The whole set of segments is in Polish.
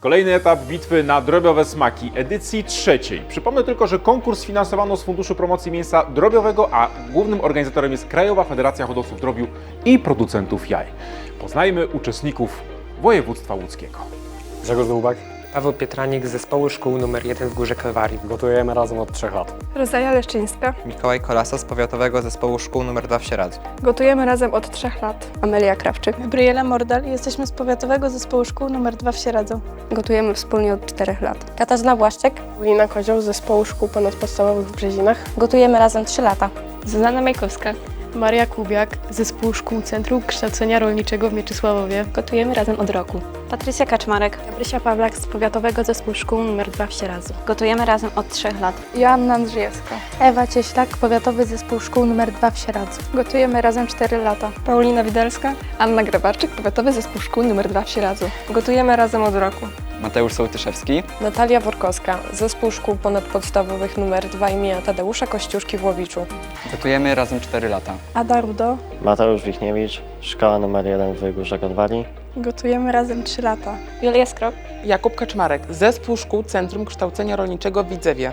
Kolejny etap bitwy na drobiowe smaki edycji trzeciej. Przypomnę tylko, że konkurs finansowano z Funduszu Promocji Mięsa Drobiowego, a głównym organizatorem jest Krajowa Federacja Hodowców Drobiu i Producentów Jaj. Poznajmy uczestników województwa łódzkiego. Grzegorz Dłubak. Paweł Pietranik z zespołu szkół nr 1 w Górze Kalwarii. Gotujemy razem od trzech lat. Rosalia Leszczyńska. Mikołaj Kolasa z Powiatowego Zespołu Szkół nr 2 w Sieradzu. Gotujemy razem od trzech lat. Amelia Krawczyk. Gabriela Mordal, jesteśmy z Powiatowego Zespołu Szkół nr 2 w Sieradzu. Gotujemy wspólnie od czterech lat. Katarzyna Błaszczyk, Lina Kozioł z Zespołu Szkół Ponadpodstawowych w Brzezinach. gotujemy razem 3 lata. Zuzanna Majkowska. Maria Kubiak, Zespół Szkół Centrum Kształcenia Rolniczego w Mieczysławowie. Gotujemy razem od roku. Patrycja Kaczmarek, Gabrysia Pawlak z Powiatowego Zespół Szkół nr 2 w Sieradzu. gotujemy razem od 3 lat. Joanna Andrzejewska. Ewa Cieślak, Powiatowy Zespół Szkół nr 2 w Sieradzu. Gotujemy razem cztery lata. Paulina Widelska. Anna Grabarczyk, Powiatowy Zespół Szkół nr 2 w Sieradzu. Gotujemy razem od roku. Mateusz Sołtyszewski. Natalia Workowska, Zespół Szkół Ponadpodstawowych nr 2 imienia Tadeusza Kościuszki w Łowiczu. Gotujemy razem 4 lata. Ada Rudo, Mateusz Wichniewicz, szkoła nr 1 w Górze Konwali. gotujemy razem 3 lata. Julia Skrok. Jakub Kaczmarek, Zespół Szkół Centrum Kształcenia Rolniczego w Widzewie.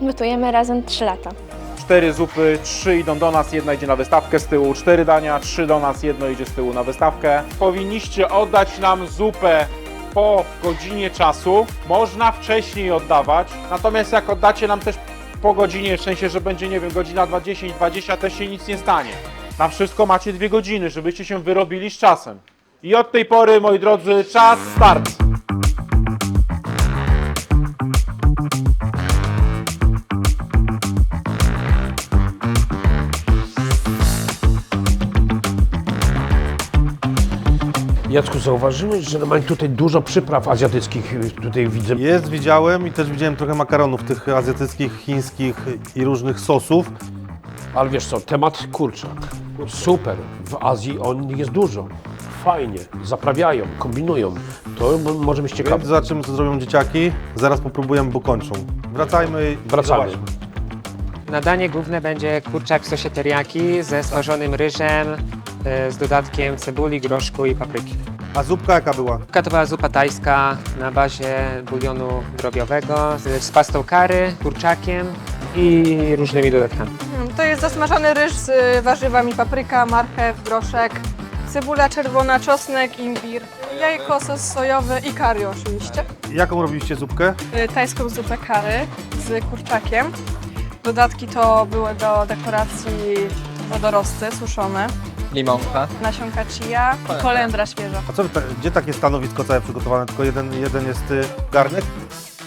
Gotujemy razem 3 lata. Cztery zupy, trzy idą do nas, jedna idzie na wystawkę z tyłu, cztery dania, trzy do nas, jedno idzie z tyłu na wystawkę. Powinniście oddać nam zupę po godzinie czasu. Można wcześniej oddawać, natomiast jak oddacie nam też po godzinie, w sensie, że będzie, nie wiem, godzina 20, 20, też się nic nie stanie. Na wszystko macie dwie godziny, żebyście się wyrobili z czasem. I od tej pory, moi drodzy, czas start. Jacku, zauważyłeś, że normalnie tutaj dużo przypraw azjatyckich y, tutaj widzę. Jest, widziałem i też widziałem trochę makaronów tych azjatyckich, chińskich i różnych sosów. Ale wiesz co, temat kurczak. Super. W Azji on jest dużo. Fajnie. Zaprawiają, kombinują. To m- może być Więc ciekawe. zobaczymy, co zrobią dzieciaki. Zaraz popróbujemy, bo kończą. Wracajmy i Wracamy. zobaczmy. Na danie główne będzie kurczak w sosie teriyaki ze smażonym ryżem, e, z dodatkiem cebuli, groszku i papryki. A zupka jaka była? Zupka to była zupa tajska na bazie bulionu drobiowego z, z pastą curry, kurczakiem i różnymi dodatkami. To jest zasmażony ryż z y, warzywami papryka, marchew, groszek, cebula czerwona, czosnek, imbir, jajko, sos sojowy i curry oczywiście. Jaką robiliście zupkę? Y, Tajską zupę curry z kurczakiem. Dodatki to były do dekoracji wodorosty suszone, Limonka. nasionka chia i kolendra świeża. A co, wy gdzie takie stanowisko całe przygotowane? Tylko jeden, jeden jest y, garnek?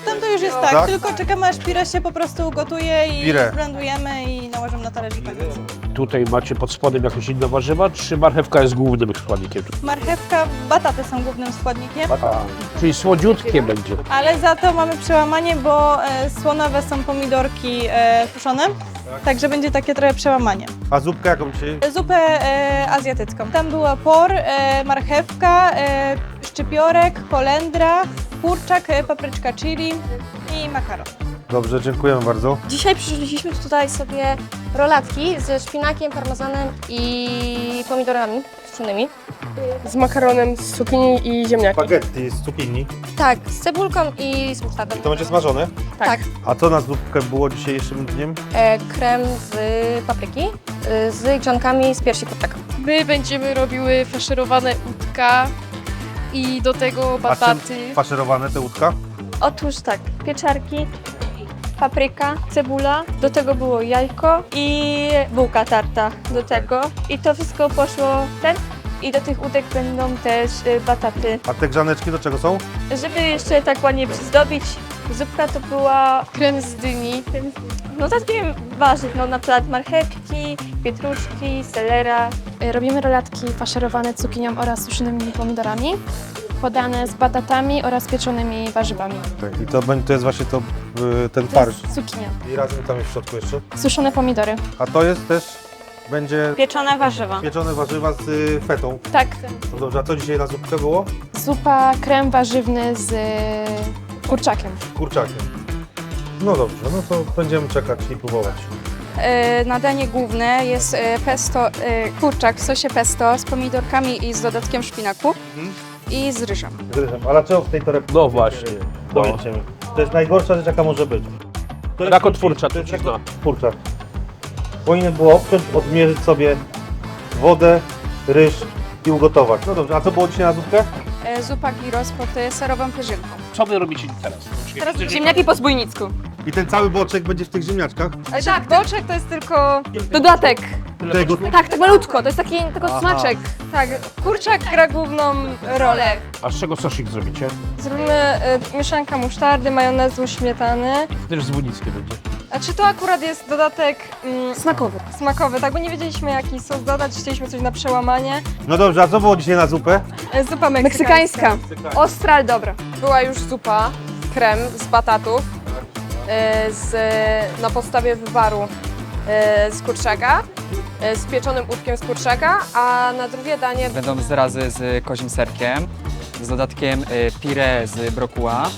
Tam to już jest tak, Tak? tylko czekamy aż pire się po prostu ugotuje i Pire. blendujemy i nałożymy na talerz i koniec. Tutaj macie pod spodem jakieś inne warzywa, czy marchewka jest głównym składnikiem? Marchewka, bataty są głównym składnikiem, A, czyli słodziutkie będzie. ale za to mamy przełamanie, bo e, słonowe są pomidorki e, suszone, także będzie takie trochę przełamanie. A zupkę jaką dzisiaj? Zupę e, azjatycką. Tam była por, e, marchewka, e, szczypiorek, kolendra, kurczak, e, papryczka chili i makaron. Dobrze, dziękujemy bardzo. Dzisiaj przyszliśmy tutaj sobie rolatki ze szpinakiem, parmezanem i pomidorami suszonymi. Z makaronem, z cukinii i ziemniakiem. Spaghetti z cukinii. Tak, z cebulką i z musztardą. To będzie smażone? Tak. A co na zupkę było dzisiejszym dniem? E, krem z papryki e, z grzonkami z piersi kurczaka. My będziemy robiły faszerowane udka i do tego A bataty. czym faszerowane te łódka? Otóż tak, pieczarki, papryka, cebula, do tego było jajko i bułka tarta do tego. I to wszystko poszło w ten. I do tych udek będą też y, bataty. A te grzaneczki do czego są? Żeby jeszcze tak ładnie przyzdobić, zupka to była Krem z dyni. no takie warzyw, no na przykład marchewki, pietruszki, selera. Robimy rolatki faszerowane cukinią oraz suszonymi pomidorami, podane z batatami oraz pieczonymi warzywami. I to, będzie- to jest właśnie to, y, ten farsz. Cukinia. I razem tam jest w środku jeszcze. Suszone pomidory. A to jest też, będzie Pieczone warzywa. pieczone warzywa z y, fetą. Tak, No dobrze, a co dzisiaj na zupkę było? zupa, krem warzywny z kurczakiem. Kurczakiem. No dobrze, no to będziemy czekać i próbować. e, na danie główne jest e, pesto, e, kurczak w sosie pesto z pomidorkami i z dodatkiem szpinaku i z ryżem. Gryzem. Ale czego w tej torebce? No właśnie. No. Powiedzcie mi. To jest najgorsza rzecz, jaka może być. To jest Rakotwórcza, to jest trucizna. rakotwórcza. Powinien było obciąć, odmierzyć sobie wodę, ryż i ugotować. No dobrze, a co było dzisiaj na zupkę? E, zupa gyros pod e, serową pierzynką. Co wy robicie teraz? Teraz ziemniaki po zbójnicku. I ten cały boczek będzie w tych ziemniaczkach? Ale tak, boczek to jest tylko Dodatek. Tego... Tak, tak malutko, to jest taki tylko smaczek. Tak, kurczak gra główną rolę. A z czego sosik zrobicie? Zrobimy y, mieszanka musztardy, majonezu, śmietany. Też z Wunickie będzie. A czy to akurat jest dodatek mm, Smakowy. smakowy, tak? Bo nie wiedzieliśmy jaki sos dodać, chcieliśmy coś na przełamanie. No dobrze, a co było dzisiaj na zupę? E, Zupa meksykańska. Meksykańska. Ostra, ale dobra. Była już zupa, krem z batatów e, z, na podstawie wywaru e, z kurczaka, e, z pieczonym łódkiem z kurczaka, a na drugie danie Będą zrazy z kozim serkiem, z dodatkiem pire z brokuła.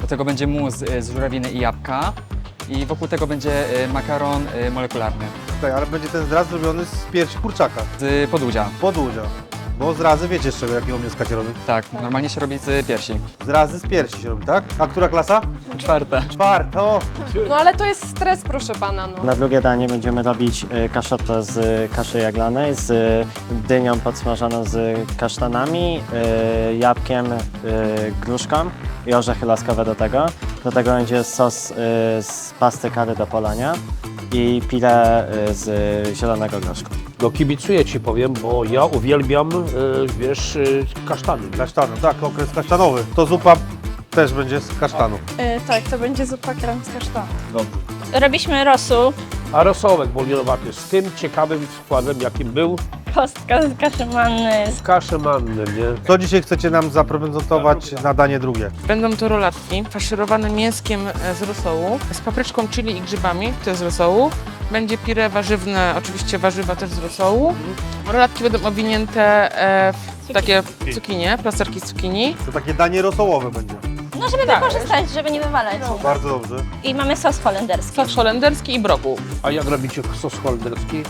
Do tego będzie mus z żurawiny i jabłka. I wokół tego będzie makaron molekularny Okej, ale będzie ten zdraz zrobiony z piersi kurczaka. z podłudzia. Podłudzia. Bo zrazy wiecie z czego, jakiego mięska się robi. Tak, normalnie się robi z piersi. Zrazy z piersi się robi, tak? A która klasa? Czwarte. Czwarta, o! No ale to jest stres, proszę pana. No. Na drugie danie będziemy robić y, kaszotę z kaszy jaglanej, z y, dynią podsmażoną z kasztanami, y, jabłkiem, y, gruszką i orzechy laskowe do tego. Do tego będzie sos y, z pasty kary do polania i pile y, z zielonego groszku. No kibicuję ci powiem, bo ja uwielbiam, e, wiesz, e, kasztany. Kasztany, tak, okres kasztanowy. To zupa też będzie z kasztanu. E, tak, to będzie zupa krem z kasztanu. Dobrze. Robiliśmy rosół, A rosołek bulionowaty z tym ciekawym składem, jakim był kostka z kaszy manny, z kaszy manny, nie? Co dzisiaj chcecie nam zaprezentować na danie drugie? Będą to rolatki faszerowane mięskiem e, z rosołu, z papryczką chili i grzybami, to jest z rosołu. Będzie pire warzywne, oczywiście warzywa też z rosołu. Rolatki będą owinięte e, w takie cukinie, plasterki z cukinii. To takie danie rosołowe będzie. No żeby Tak. wykorzystać, żeby nie wywalać. Bardzo dobrze. I mamy sos holenderski. Sos holenderski i brokuł. A jak robicie sos holenderski?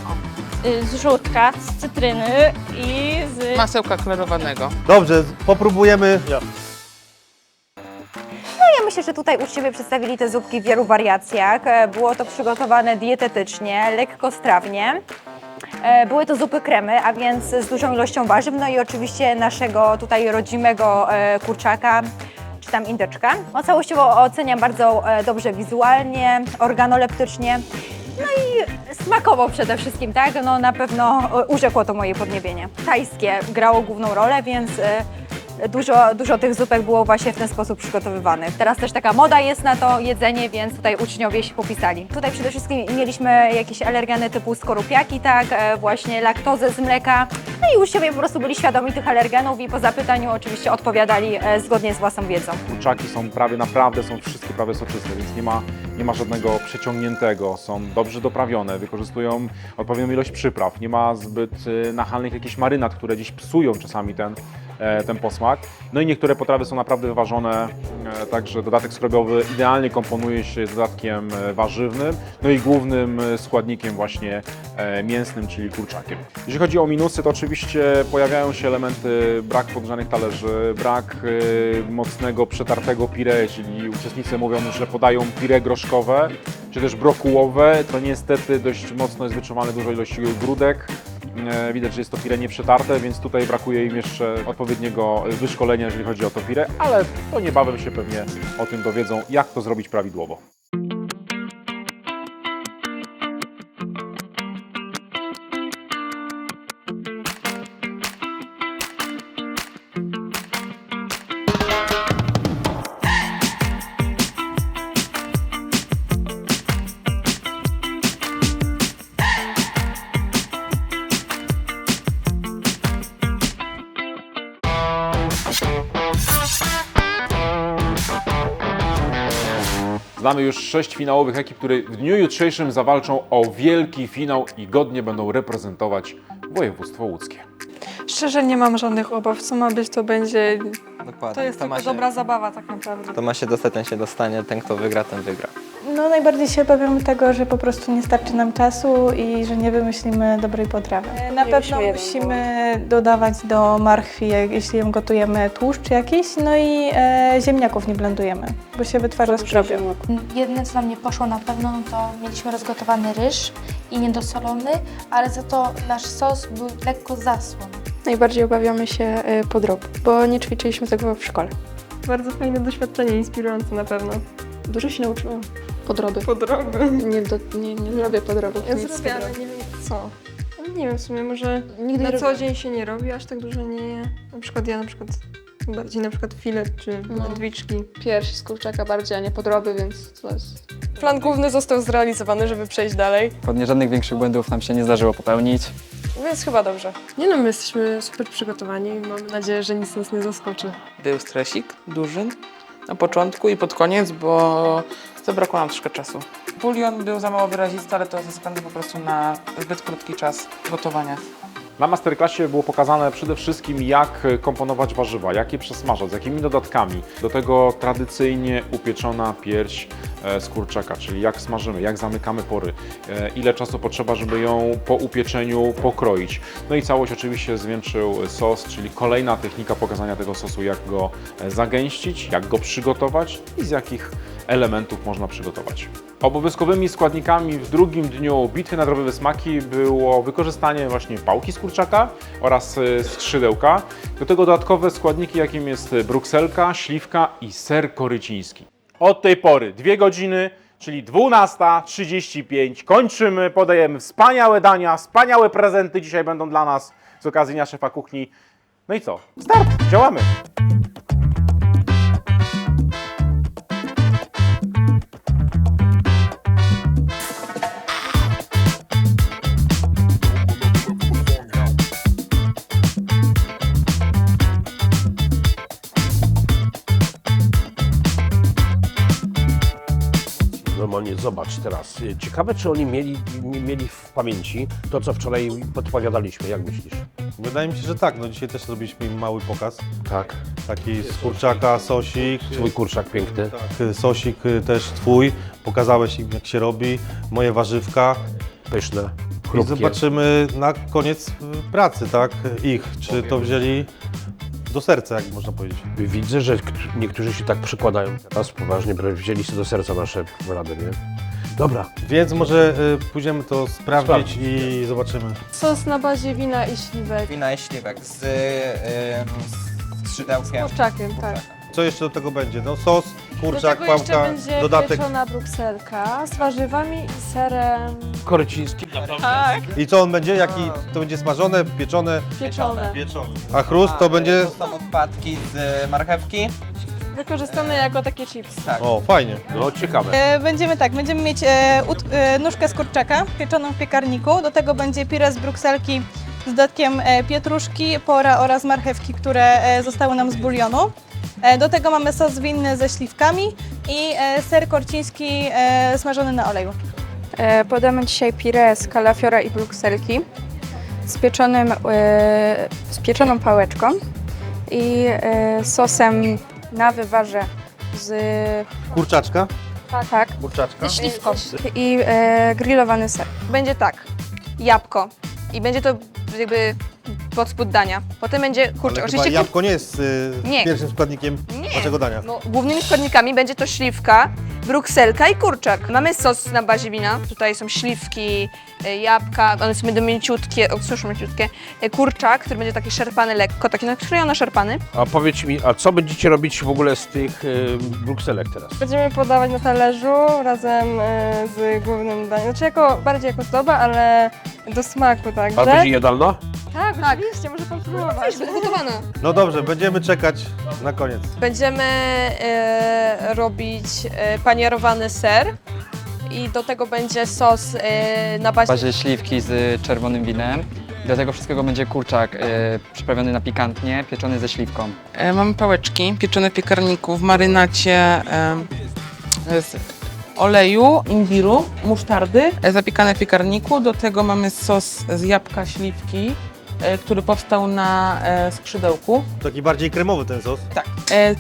Y, Z żółtka, z cytryny i z... Masełka klarowanego. Dobrze, popróbujemy. Ja myślę, że tutaj uczciwie przedstawili te zupki w wielu wariacjach. E, Było to przygotowane dietetycznie, lekko strawnie. E, Były to zupy kremy, a więc z dużą ilością warzyw, no i oczywiście naszego tutaj rodzimego e, kurczaka, tam indyczka. No, całościowo oceniam bardzo e, dobrze wizualnie, organoleptycznie, no i smakowo przede wszystkim, tak? No na pewno e, urzekło to moje podniebienie. Tajskie grało główną rolę, więc e, Dużo, dużo tych zupek było właśnie w ten sposób przygotowywanych. Teraz też taka moda jest na to jedzenie, więc tutaj uczniowie się popisali. Tutaj przede wszystkim mieliśmy jakieś alergeny typu skorupiaki, tak, e, właśnie laktozę z mleka. No i uczniowie po prostu byli świadomi tych alergenów i po zapytaniu oczywiście odpowiadali e, zgodnie z własną wiedzą. Kurczaki są prawie naprawdę, są wszystkie prawie soczyste, więc nie ma, nie ma żadnego przeciągniętego, są dobrze doprawione, wykorzystują odpowiednią ilość przypraw, nie ma zbyt y, nachalnych jakichś marynat, które dziś psują czasami ten, ten posmak. No i niektóre potrawy są naprawdę wyważone, e, także dodatek skrobiowy idealnie komponuje się z dodatkiem e, warzywnym, no i głównym e, składnikiem właśnie e, mięsnym, czyli kurczakiem. Jeśli chodzi o minusy, to oczywiście pojawiają się elementy brak podgrzanych talerzy, brak e, mocnego, przetartego pire, czyli uczestnicy mówią, że podają pire groszkowe, czy też brokułowe, to niestety dość mocno jest wyczuwalne dużo ilości grudek, E, Widać, że jest to pire nieprzetarte, więc tutaj brakuje im jeszcze odpowiedniego wyszkolenia, jeżeli chodzi o to pire, ale to niebawem się pewnie o tym dowiedzą, jak to zrobić prawidłowo. Znamy już sześć finałowych ekip, które w dniu jutrzejszym zawalczą o wielki finał i godnie będą reprezentować województwo łódzkie. Szczerze nie mam żadnych obaw. Co ma być, to będzie. Dokładnie. To jest tylko się, dobra zabawa tak naprawdę. To ma się dostać, ten się dostanie, ten kto wygra, ten wygra. No najbardziej się obawiam tego, że po prostu nie starczy nam czasu i że nie wymyślimy dobrej potrawy. E, Na pewno musimy dodawać do marchwi, jak- jeśli ją gotujemy, tłuszcz jakiś, no i e, ziemniaków nie blendujemy, bo się wytwarza skrobią. Jedne, co nam nie poszło na pewno, no to mieliśmy rozgotowany ryż i niedosolony, ale za to nasz sos był lekko zasłon. Najbardziej obawiamy się y, podrobu, bo nie ćwiczyliśmy tego w szkole. Bardzo fajne doświadczenie, inspirujące na pewno. Dużo się nauczyłam. Podroby. Podroby. Nie, do, nie, nie lubię podrobów. Ja z zrobię, ale nie wiem co. Nie wiem, w sumie może Nigdy na nie co robiłam. dzień się nie robi, aż tak dużo nie je. Na przykład ja na przykład bardziej na przykład filet czy No. Pierś z kurczaka bardziej, a nie podroby, więc to jest... Plan główny został zrealizowany, żeby przejść dalej, Pewnie żadnych większych błędów nam się nie zdarzyło popełnić. więc chyba dobrze. Nie no, my jesteśmy super przygotowani i mamy nadzieję, że nic nas nie zaskoczy. Był stresik duży na początku i pod koniec, bo zabrakło nam troszkę czasu. Bulion był za mało wyrazisty, ale to ze względu po prostu na zbyt krótki czas gotowania. Na masterclassie było pokazane przede wszystkim, jak komponować warzywa, jak je przesmażać, z jakimi dodatkami. Do tego tradycyjnie upieczona pierś e, z kurczaka, czyli jak smażymy, jak zamykamy pory, e, ile czasu potrzeba, żeby ją po upieczeniu pokroić. No i całość oczywiście zwieńczył sos, czyli kolejna technika pokazania tego sosu, jak go e, zagęścić, jak go przygotować i z jakich elementów można przygotować. Obowiązkowymi składnikami w drugim dniu bitwy na drobiwe smaki było wykorzystanie właśnie pałki z kurczaka oraz e, skrzydełka. Do tego dodatkowe składniki, jakim jest brukselka, śliwka i ser koryciński. Od tej pory dwie godziny, czyli 12.35. Kończymy, podajemy wspaniałe dania, wspaniałe prezenty dzisiaj będą dla nas z okazji Dnia Szefa Kuchni. No i co? Start! Działamy! Zobacz teraz. Ciekawe, czy oni mieli, mieli w pamięci to, co wczoraj podpowiadaliśmy. Jak myślisz? Wydaje mi się, że tak. No dzisiaj też zrobiliśmy im mały pokaz. Tak. Taki z kurczaka, sosik. Twój kurczak piękny. Tak, sosik y, też twój. Pokazałeś im, jak się robi. Moje warzywka. Pyszne. I Chrupkie. zobaczymy na koniec y, pracy, tak? Ich. Czy to wzięli do serca, jak można powiedzieć. Widzę, że k- niektórzy się tak przykładają teraz poważnie, że wzięli sobie do serca nasze rady, nie? Dobra. Więc może y, pójdziemy to sprawdzić Sprawdzić. i zobaczymy. Sos na bazie wina i śliwek. Wina i śliwek z, yy, z skrzydełkiem. Kurczakiem, tak. Co jeszcze do tego będzie? No sos, kurczak, Do tego jeszcze pałka, będzie dodatek. pieczona brukselka z warzywami i serem Koryciński. Tak. I co on będzie? Jaki to będzie smażone, pieczone? pieczone. A chrust to będzie. To są odpadki z marchewki. Wykorzystane jako takie chipsy. Tak. O, fajnie. No ciekawe. E, Będziemy tak, będziemy mieć e, ut, e, nóżkę z kurczaka pieczoną w piekarniku. Do tego będzie pire z brukselki z dodatkiem e, pietruszki, pora oraz marchewki, które e, zostały nam z bulionu. E, do tego mamy sos winny ze śliwkami i e, ser korciński e, smażony na oleju. Podamy dzisiaj pire z kalafiora i brukselki z, pieczonym, z pieczoną pałeczką i sosem na wywarze z... Kurczaczka? Tak, tak. Kurczaczka? Śliwką. I grillowany ser. Będzie tak, jabłko i będzie to jakby pod spód dania. Potem będzie Ale kurczak. chyba Oczywiście jabłko nie jest y, Nie. pierwszym składnikiem Nie. naszego dania. No, głównymi składnikami będzie to śliwka, brukselka i kurczak. Mamy sos na bazie wina. Tutaj są śliwki, y, jabłka, one są będą mięciutkie, o cóż mięciutkie, y, kurczak, który będzie taki szarpany lekko, taki nakrojony szarpany. A powiedz mi, a co będziecie robić w ogóle z tych y, brukselek teraz? Będziemy podawać na talerzu razem e, z głównym daniem. Znaczy jako, bardziej jako zdoba, ale do smaku, tak. A będzie jadalna? Tak, tak. oczywiście, może pan spróbować. Gotowana. No dobrze, będziemy czekać na koniec. Będziemy e, robić e, panierowany ser i do tego będzie sos e, na W bazie bazie śliwki z czerwonym winem. Do tego wszystkiego będzie kurczak e, przyprawiony na pikantnie, pieczony ze śliwką. E, mamy pałeczki pieczone w piekarniku w marynacie e, z oleju, imbiru, musztardy, e, zapiekane w piekarniku. Do tego mamy sos z jabłka, śliwki e, który powstał na e, skrzydełku. Taki bardziej kremowy ten sos. Tak.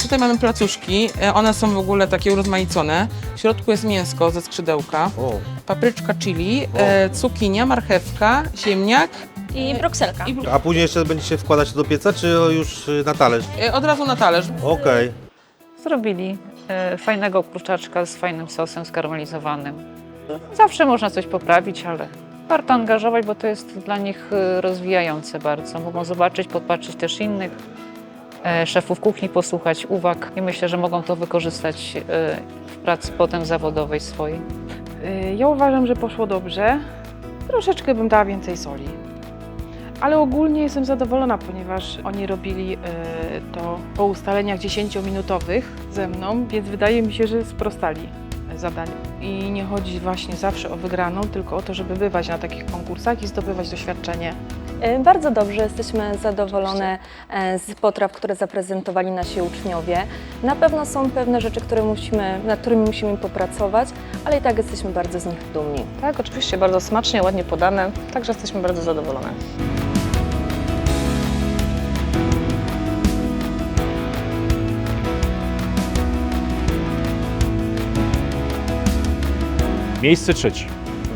Tutaj mamy placuszki, one są w ogóle takie urozmaicone. W środku jest mięsko ze skrzydełka, papryczka chili, e, cukinia, marchewka, ziemniak. I brukselka. A później jeszcze będziecie wkładać do pieca, czy już na talerz? od razu na talerz. Okej. Zrobili e, fajnego kurczaczka z fajnym sosem skarmelizowanym. Zawsze można coś poprawić, ale warto angażować, bo to jest dla nich e, rozwijające bardzo. Mogą zobaczyć, podpatrzeć też innych e, szefów kuchni, posłuchać uwag i myślę, że mogą to wykorzystać e, w pracy potem zawodowej swojej. Ja uważam, że poszło dobrze. Troszeczkę bym dała więcej soli. Ale ogólnie jestem zadowolona, ponieważ oni robili y, to po ustaleniach 10-minutowych ze mną, więc wydaje mi się, że sprostali zadaniu. I nie chodzi właśnie zawsze o wygraną, tylko o to, żeby bywać na takich konkursach i zdobywać doświadczenie. E, Bardzo dobrze, jesteśmy zadowolone e, z potraw, które zaprezentowali nasi uczniowie. Na pewno są pewne rzeczy, które musimy, nad którymi musimy popracować, ale i tak jesteśmy bardzo z nich dumni. Tak, oczywiście bardzo smacznie, ładnie podane, także jesteśmy bardzo zadowolone. Miejsce trzecie.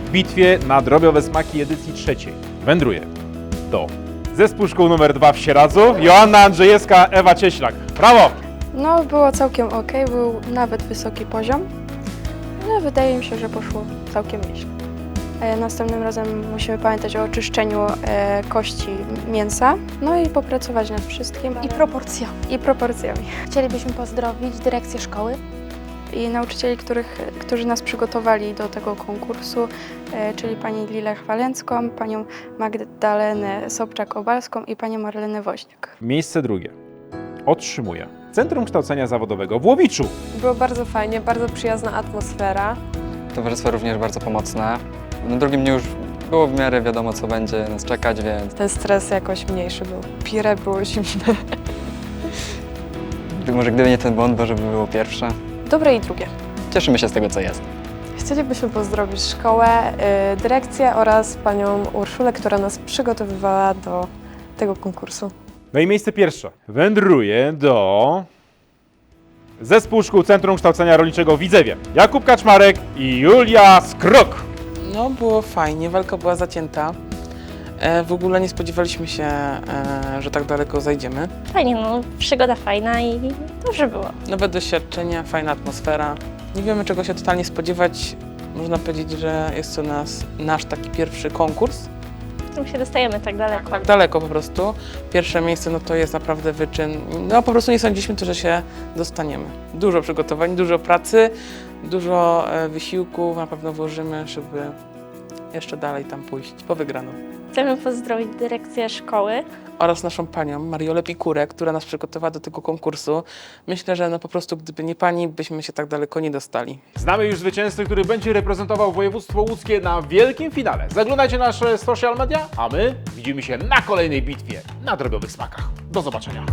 W bitwie na drobiowe smaki edycji trzeciej wędruje do zespół szkół numer 2 w Sieradzu, Joanna Andrzejewska, Ewa Cieślak. Brawo! No, było całkiem ok, był nawet wysoki poziom, ale wydaje mi się, że poszło całkiem nieźle. E, Następnym razem musimy pamiętać o oczyszczeniu e, kości mięsa, no i popracować nad wszystkim. I proporcjami. I proporcjami. Chcielibyśmy pozdrowić dyrekcję szkoły. I nauczycieli, których, którzy nas przygotowali do tego konkursu, e, czyli pani Lilę Chwalęcką, panią Magdalenę Sobczak-Obalską i panią Marlenę Woźniak. Miejsce drugie otrzymuje Centrum Kształcenia Zawodowego w Łowiczu. Było bardzo fajnie, bardzo przyjazna atmosfera. Towarzystwo również bardzo pomocne. Na drugim dniu już było w miarę wiadomo, co będzie nas czekać, więc Ten stres jakoś mniejszy był. Pire było zimne. może gdyby nie ten błąd, bo żeby było pierwsze. Dobre i drugie. Cieszymy się z tego, co jest. Chcielibyśmy pozdrowić szkołę, y, dyrekcję oraz panią Urszulę, która nas przygotowywała do tego konkursu. No i miejsce pierwsze wędruje do Zespół Szkół Centrum Kształcenia Rolniczego w Widzewie. Jakub Kaczmarek i Julia Skrok. No, było fajnie, walka była zacięta. E, w ogóle nie spodziewaliśmy się, e, że tak daleko zajdziemy. Fajnie, no przygoda fajna i dobrze było. Nowe doświadczenia, fajna atmosfera. Nie wiemy czego się totalnie spodziewać. Można powiedzieć, że jest to nas, nasz taki pierwszy konkurs. W którym się dostajemy tak daleko. Tak daleko po prostu. Pierwsze miejsce no to jest naprawdę wyczyn. No po prostu nie sądziliśmy to, że się dostaniemy. Dużo przygotowań, dużo pracy, dużo e, wysiłku na pewno włożymy, żeby jeszcze dalej tam pójść po wygraną. Chcemy pozdrowić dyrekcję szkoły. oraz naszą panią Mariolę Pikurę, która nas przygotowała do tego konkursu. Myślę, że no po prostu gdyby nie pani, byśmy się tak daleko nie dostali. Znamy już zwycięzcę, który będzie reprezentował województwo łódzkie na wielkim finale. Zaglądajcie na nasze social media, a my widzimy się na kolejnej bitwie na drobiowych smakach. Do zobaczenia.